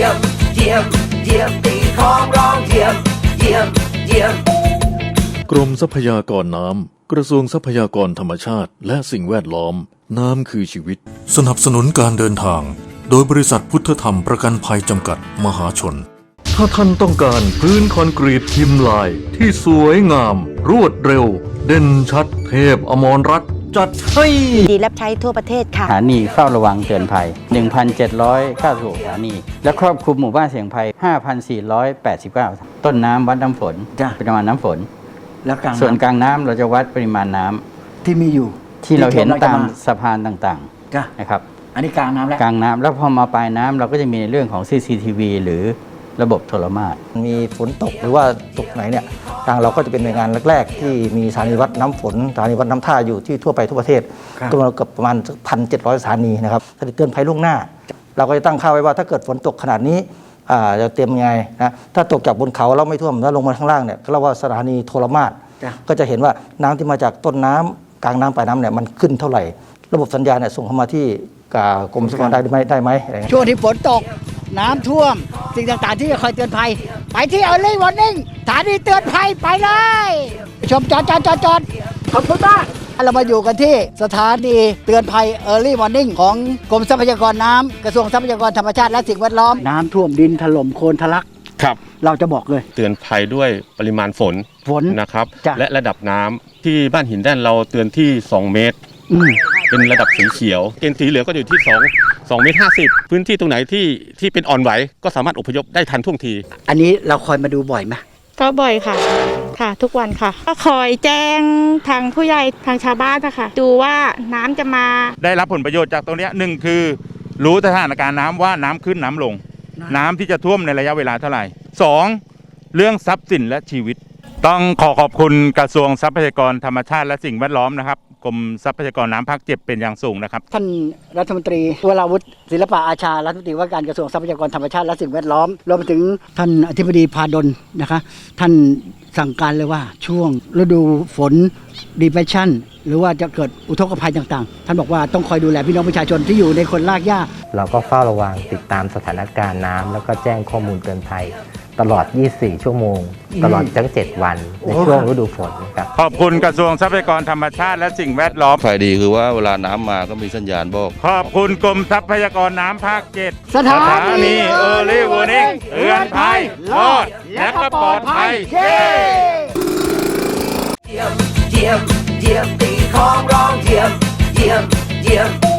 ยี่ยม เยี่ยม เยี่ยมตีของร้องเยี่ยม เยี่ยม เยี่ยม กรมทรัพยากรน้ำ กระทรวงทรัพยากรธรรมชาติ และสิ่งแวดล้อม น้ำคือชีวิต สนับสนุนการเดินทาง โดยบริษัทพุทธธรรมประกันภัยจำกัดมหาชน ถ้าท่านต้องการพื้นคอนกรีตพิมพ์ลายที่สวยงาม รวดเร็ว เด่นชัด เทพอมรรัตน์ จัดให้ดีรับใช้ทั่วประเทศค่ะ สถานีเฝ้าระวังเตือนภัย 1,796สถานี และครอบคลุมหมู่บ้านเสี่ยงภัย 5,489 ต้นน้ำวัดน้ำฝนจ้ะ ปริมาณน้ำฝน แล้วกลางส่วนน้กลางน้ำเราจะวัดปริมาณน้ำที่มีอยู่ที่เราเห็นท่วมตามแล้วจะสะพานต่างจ้ะๆนะครับ อันนี้กลางน้ำแล้ว กลางน้ำแล้วพอมาปลายน้ำเราก็จะมีในเรื่องของ CCTV หรือ ระบบโทรมาตรมีฝนตกหรือว่าตกไหนเนี่ยทางเราก็จะเป็นหน่วยงานแรก ๆ ที่มีสถานีวัดน้ำฝนสถานีวัดน้ำท่าอยู่ที่ทั่วไปทั่วประเทศครับตัวเราเกือบประมาณพันเจ็ดร้อยสถานีนะครับถ้าเตือนภัยล่วงหน้า เราก็จะตั้งค่าไว้ว่าถ้าเกิดฝนตกขนาดนี้อ่าจะเตรียมยังไงนะถ้าตกจากบนเขาแล้วไม่ท่วมแล้วลงมาข้างล่างเนี่ยก็เรียกว่าสถานีโทรมาตรจ้ะก็จะเห็นว่าน้ำที่มาจากต้นน้ำกลางน้ำปลายน้ำเนี่ยมันขึ้นเท่าไหร่ ระบบสัญญาณเนี่ยส่งเข้ามาที่อ่ากรมสรรพากรได้ไหมได้ไหมอะไรเงี้ยช่วงที่ฝนตก น้ำท่วม สิ่งต่างๆ ที่จะคอยเตือนภัย ไปที่เอาลี่วอร์นิ่งสถานีเตือนภัยไปเลยชมจอดจอดจอดจอดขอบคุณมากเรามาอยู่กันที่สถานีเตือนภัย Early Warning ของกรมทรัพยากรน้ำกระทรวงทรัพยากรธรรมชาติและสิ่งแวดล้อม น้ำท่วมดินถล่มโคลนทะลัก ครับ เราจะบอกเลย เตือนภัยด้วยปริมาณฝนฝนนะครับ จ้ะ และระดับน้ำที่บ้านหินด้านเราเตือนที่ 2 เมตร อืม เป็นระดับสีเขียว เกณฑ์สีเหลืองก็อยู่ที่2 2เมตร50 พื้นที่ตรงไหนที่ที่เป็นอ่อนไหว ก็สามารถอพยพได้ทันท่วงที อันนี้เราคอยมาดูบ่อยไหมก็บ่อยค่ะ ค่ะ ทุกวันค่ะ ก็คอยแจ้งทางผู้ใหญ่ทางชาวบ้านนะคะดูว่าน้ำจะมา ได้รับผลประโยชน์จากตรงเนี้ยหนึ่งคือรู้สถานการณ์น้ำว่าน้ำขึ้นน้ำลง น้ำที่จะท่วมในระยะเวลาเท่าไหร่สองเรื่องทรัพย์สินและชีวิต ต้องขอขอบคุณกระทรวงทรัพยากรธรรมชาติและสิ่งแวดล้อมนะครับกรมทรัพยากรน้ำภาคเจ็ดเป็นอย่างสูงนะครับ ท่านรัฐมนตรีวราวุฒิศิลปะอาชารัฐมนตรีว่าการกระทรวงทรัพยากรธรรมชาติและสิ่งแวดล้อมรวมไปถึงท่านอธิบดีพาดลนะคะ ท่านสั่งการเลยว่าช่วงฤดูฝนดีเพชชั่นหรือว่าจะเกิดอุทกภัยต่างๆ ท่านบอกว่าต้องคอยดูแลพี่น้องประชาชนที่อยู่ในคนลากหญ้า เราก็เฝ้าระวังติดตามสถานการณ์น้ำแล้วก็แจ้งข้อมูลเตือนภัย ตลอด 24 ชั่วโมง ตลอดทั้ง 7 วัน ในช่วงฤดูฝนครับ ขอบคุณกระทรวงทรัพยากรธรรมชาติและสิ่งแวดล้อม ฝ่ายดีคือว่าเวลาน้ำมาก็มีสัญญาณบอก ขอบคุณกรมทรัพยากรน้ำภาคเจ็ดสถานีเออร์ลี่วอร์นิ่งเตือนภัยรอดและก็ปลอดภัยเย้ เยี่ยมเยี่ยมเยี่ยมตีของร้องเยี่ยมเยี่ยมเยี่ยม